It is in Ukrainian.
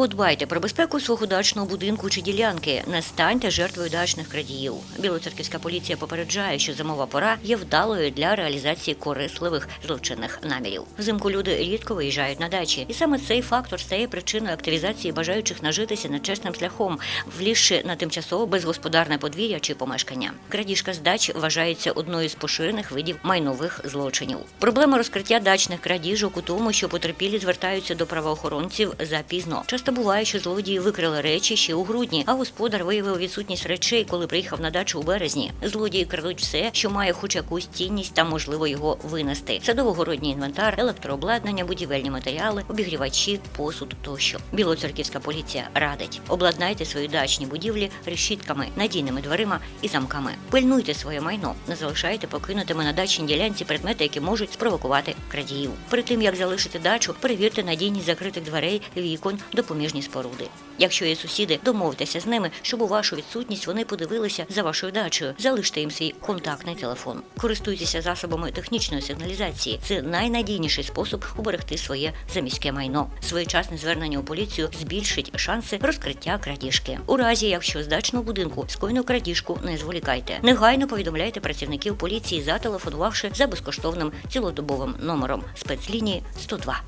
Подбайте про безпеку свого дачного будинку чи ділянки. Не станьте жертвою дачних крадіїв. Білоцерківська поліція попереджає, що зимова пора є вдалою для реалізації корисливих злочинних намірів. Взимку люди рідко виїжджають на дачі, і саме цей фактор стає причиною активізації бажаючих нажитися нечесним шляхом, влізши на тимчасово безгосподарне подвір'я чи помешкання. Крадіжка з дач вважається одною з поширених видів майнових злочинів. Проблема розкриття дачних крадіжок у тому, що потерпілі звертаються до правоохоронців запізно. Часто буває, що злодії викрили речі ще у грудні, а господар виявив відсутність речей, коли приїхав на дачу у березні. Злодії крадуть все, що має хоч якусь цінність та можливо його винести. Садово-городній інвентар, електрообладнання, будівельні матеріали, обігрівачі, посуд тощо. Білоцерківська поліція радить: обладнайте свої дачні будівлі решітками, надійними дверима і замками. Пильнуйте своє майно, не залишайте покинутими на дачній ділянці предмети, які можуть спровокувати крадіїв. Перед тим як залишити дачу, перевірте надійність закритих дверей, вікон, допоміжні споруди. Якщо є сусіди, домовтеся з ними, щоб у вашу відсутність вони подивилися за вашою дачею. Залиште їм свій контактний телефон. Користуйтеся засобами технічної сигналізації. Це найнадійніший спосіб уберегти своє заміське майно. Своєчасне звернення у поліцію збільшить шанси розкриття крадіжки. У разі, якщо з дачного будинку скоєно крадіжку, не зволікайте. Негайно повідомляйте працівників поліції, зателефонувавши за безкоштовним цілодобовим номером спецлінії 102.